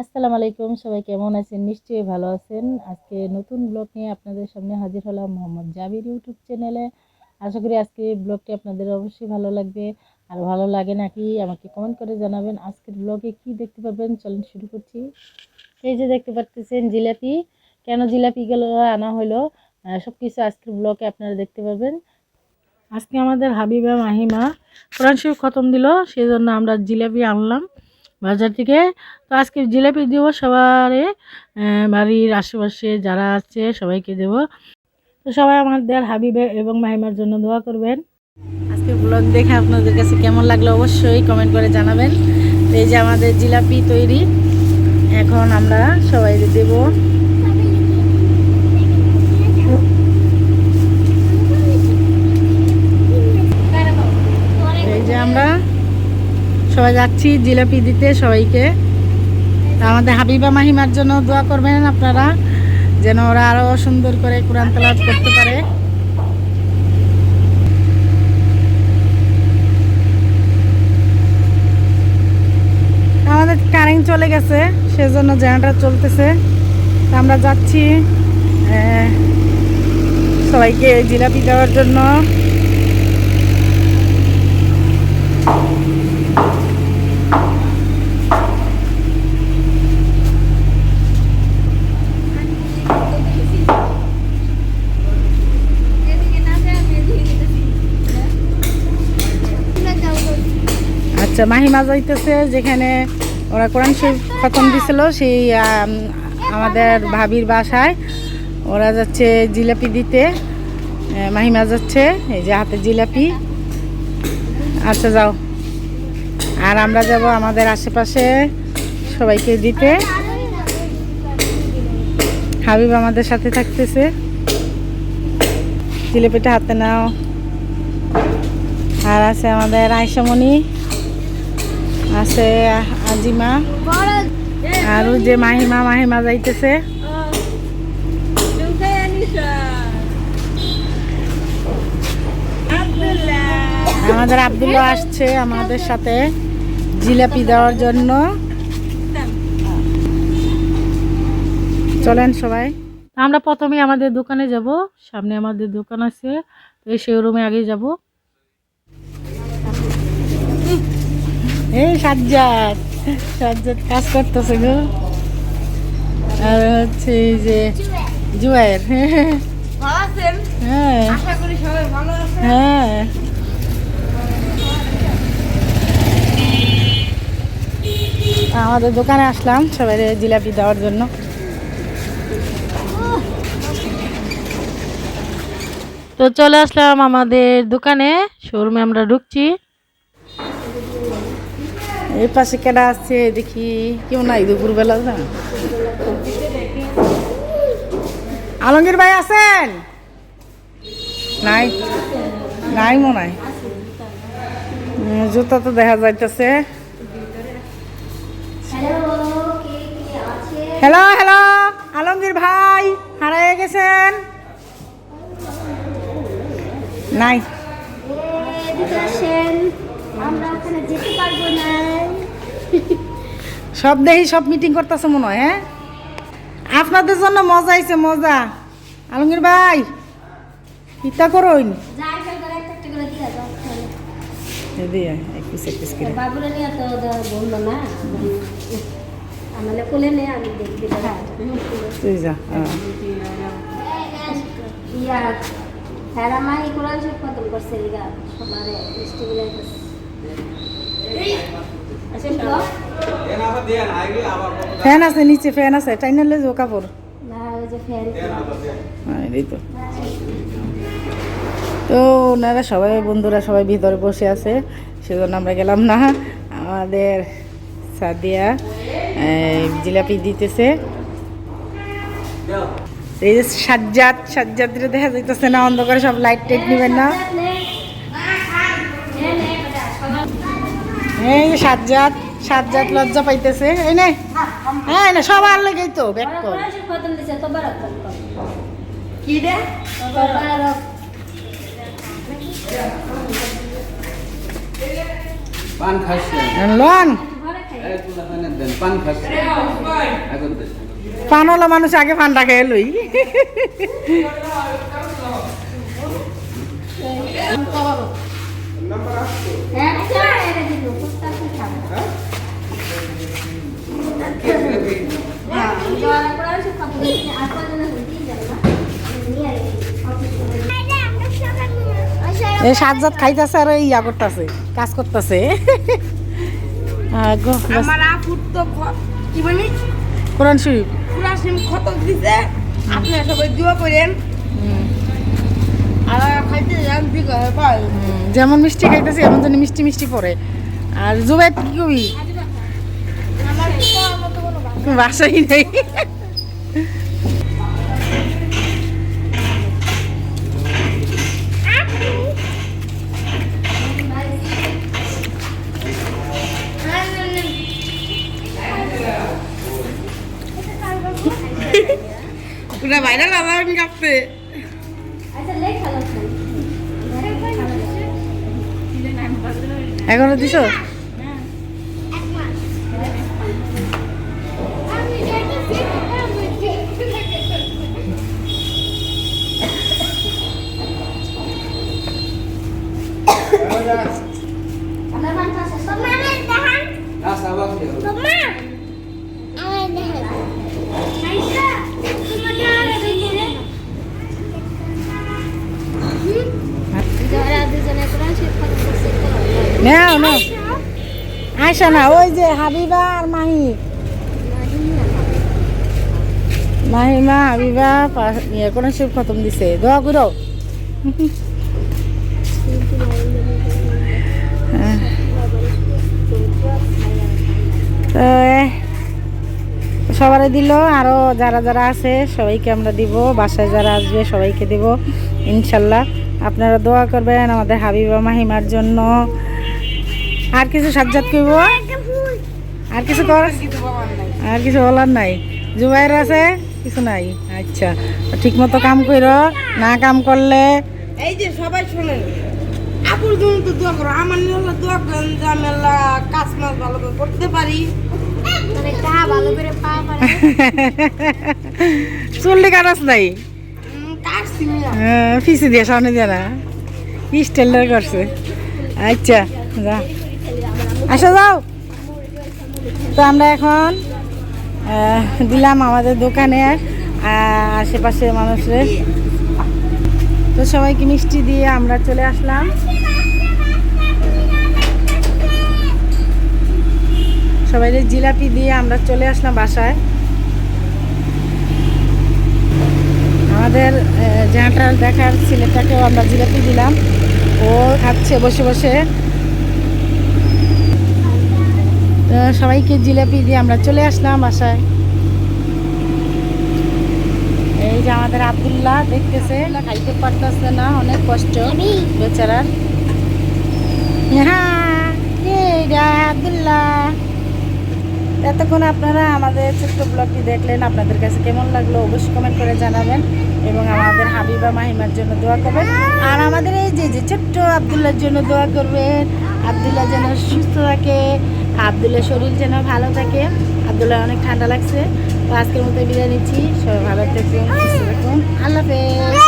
আসসালামু আলাইকুম, সবাই কেমন আছেন? নিশ্চয়ই ভালো আছেন। আজকে নতুন ব্লগ নিয়ে আপনাদের সামনে হাজির হলাম মোহাম্মদ জাবির ইউটিউব চ্যানেলে। আশা করি আজকে ব্লগটি আপনাদের অবশ্যই ভালো লাগবে। আর ভালো লাগে নাকি আমাকে কমেন্ট করে জানাবেন আজকের ব্লগে কি দেখতে পাবেন চলেন শুরু করছি। এই যে দেখতে পাচ্ছেন জিলাপি। কেন জিলাপিগুলো আনা হলো সব কিছু আজকের ব্লগে আপনারা দেখতে পাবেন আজকে আমাদের হাবিবা মাহিমা কোরআন শরীফ খতম দিল সেই জন্য আমরা জিলাপি আনলাম। বাজার থেকে। তো আজকে জিলাপি দেবো সবার বাড়ির আশেপাশে যারা আছে সবাইকে দেব। তো সবাই আমাদের হাবিবে এবং মাহিমার জন্য দোয়া করবেন। আজকে ব্লগ দেখে আপনাদের কাছে কেমন লাগল অবশ্যই কমেন্ট করে জানাবেন। এই যে আমাদের জিলাপি তৈরি, এখন আমরা সবাই দেব এই যে আমরা সবাই যাচ্ছি জিলাপি দিতে সবাইকে। আমাদের হাবিবা মাহিমার জন্য দোয়া করবেন আপনারা, যেন ওরা আরও সুন্দর করে কোরআন তেলাওয়াত করতে পারে। আমাদের কারেন্ট চলে গেছে, সেজন্য জেনারেটর চলতেছে। আমরা যাচ্ছি সবাইকে জিলাপি দেওয়ার জন্য। আচ্ছা মাহিমা যাইতেছে, যেখানে ওরা কোরআন শরীফ খতম দিছিল, সেই আমাদের ভাবির বাসায়। ওরা যাচ্ছে জিলাপি দিতে। মাহিমা যাচ্ছে, এই যে হাতে জিলাপি। আচ্ছা যাও। আর আমরা যাব আমাদের আশেপাশে সবাইকে দিতে। হাবিব আমাদের সাথে থাকতেছে। জিলাপিটা হাতে নাও। আর আছে আমাদের আয়সামণি, আছে আজিমা, আর যে মাহিমা মাহিমা যাইতেছে। আমাদের আব্দুল্লাহ আসছে আমাদের সাথে। জিলাপি দেওয়ার জন্য। চলেন সবাই। আমরা প্রথমে আমাদের দোকানে যাব। সামনে আমাদের দোকান আছে। তো এই শোরুমে আগে যাব। এই সাজ্জাদ সাজ্জাদ কাজ করতেছে গো। আর হচ্ছে এই যে জুয়ের। হ্যাঁ। হ্যাঁ। আমাদের দোকানে আসলাম সবাই জিলাপি দেওয়ার জন্য। তো চলে আসলাম আমাদের দোকানে, শোরুমে আমরা ঢুকছি। এই পাশে কেডা আছে দেখি, কেউ নাই দুপুরবেলা, না? আলমগীর ভাই আছেন? নাই নাই। মনে হয় জুতা তো দেখা যাইতেছে। হ্যালো হ্যালো আলমগীর ভাই হারাই গেছেন। নাই সব দেখি সব মিটিং করতেছে মনে হয় হ্যাঁ? আপনাদের জন্য মজা আইছে মজা। আলমগীর ভাই ইতা করুন। দিয়ে। এক পিস এক পিস করে। বাবুরা নিয়ে তো না। আমাদের কোলে নিয়ে আমি দেখবি তুই যা হ্যাঁ। ইয়া হ্যাঁ মা এই কোরআন শরীফ খতম করছে লিগা সবারে স্টিগুলাই করছে আচ্ছা ফ্যান আছে নিচে ফ্যান আছে টাইনালে যে কাপড়। না ওই যে ফ্যান। হ্যাঁ এই তো ওনারা সবাই বন্ধুরা সবাই ভিতরে বসে আছে সেজন্য আমরা গেলাম না। আমাদের সাদিয়া জিলাপি দিতেছে। এই যে সাজ্জাদ সাজ্জাদের দেখা যাইতেছে না অন্ধকারে সব লাইট টাইট নেবেন না। এই যে সাজ্জাদ সাজ্জাদ লজ্জা পাইতেছে। এই নে হ্যাঁ নে সবার লেগেই তো ব্যাক কর। কি রে লন। পানওয়ালা মানুষ আগে পানটা খেয়ে লই। করে এই খাইতেছে আর ইয়া করতেছে কাজ করতেছে। আমার আপুর তো খ- কি বলি? কোরআন শরীফ। পুরা সিম ক্ষত দিছে। আপনারা সবাই দোয়া করেন। খাইতে যান ঠিক যেমন মিষ্টি খাইতেছি এমন যেন মিষ্টি মিষ্টি পরে আর জুবাই কি কবি? বাসাই নেই। এখনও দিছো? আমরা পাঁচ পাঁচ তোমার নাও না। আয়সা না, ওই যে হাবিবা আর মাহি। মাহিমা হাবিবা ইয়ে কোরআন শরীফ খতম দিছে। দোয়া করো। সবারে দিল আরও যারা যারা আছে, সবাইকে আমরা দিব। বাসায় যারা আসবে, সবাইকে দিব, ইনশাল্লাহ। আপনারা দোয়া করবেন আমাদের হাবিবা মাহিমার জন্য। আর কিছু সাজ্জাত করব আর কিছু কর? আর কিছু বলার নাই। জুবাইর আছে? কিছু নাই। আচ্ছা ঠিক মতো কাম করো না কাম করলে? এই যে সবাই শোনেন আপুর জন্য তো দোয়া করো আমার নিয়ে দোয়া করেন যে আমি কাজ মাছ ভালো করে করতে পারি। মানে কা ভালো করে পা পারে চুল্লি কাটাস নাই? হ্যাঁ, দিয়ে সামনে দিয়ে না। স্টেলার করছে? আচ্ছা যা। আসা যাও। তো আমরা এখন দিলাম আমাদের দোকানের আশেপাশে মানুষের তো সবাইকে মিষ্টি দিয়ে আমরা চলে আসলাম। সবাই জিলাপি দিয়ে আমরা চলে আসলাম বাসায়। আমাদের জাহাটাল দেখার ছেলেটাকেও আমরা জিলাপি দিলাম। ও খাচ্ছে বসে বসে তো সবাইকে জিলাপি দিয়ে আমরা চলে আসলাম বাসায়। এই যে আমাদের আবদুল্লাহ দেখতেছে। খাইতে পারতেছে না অনেক কষ্ট। বেচারার। হ্যাঁ আবদুল্লাহ। এতক্ষণ আপনারা আমাদের ছোট্ট ব্লগটি দেখলেন আপনাদের কাছে কেমন লাগল অবশ্যই কমেন্ট করে জানাবেন এবং আমাদের হাবিবা মাহিমার জন্য দোয়া করবেন। আর আমাদের এই যে যে ছোট্ট আবদুল্লার জন্য দোয়া করবেন আবদুল্লাহ যেন সুস্থ থাকে। আবদুল্লার শরীর যেন ভালো থাকে। আবদুল্লাহ অনেক ঠান্ডা লাগছে। তো আজকের মতো বিদায় নিচ্ছি। সবাই ভালো থাকুন। আল্লাহ হাফেজ।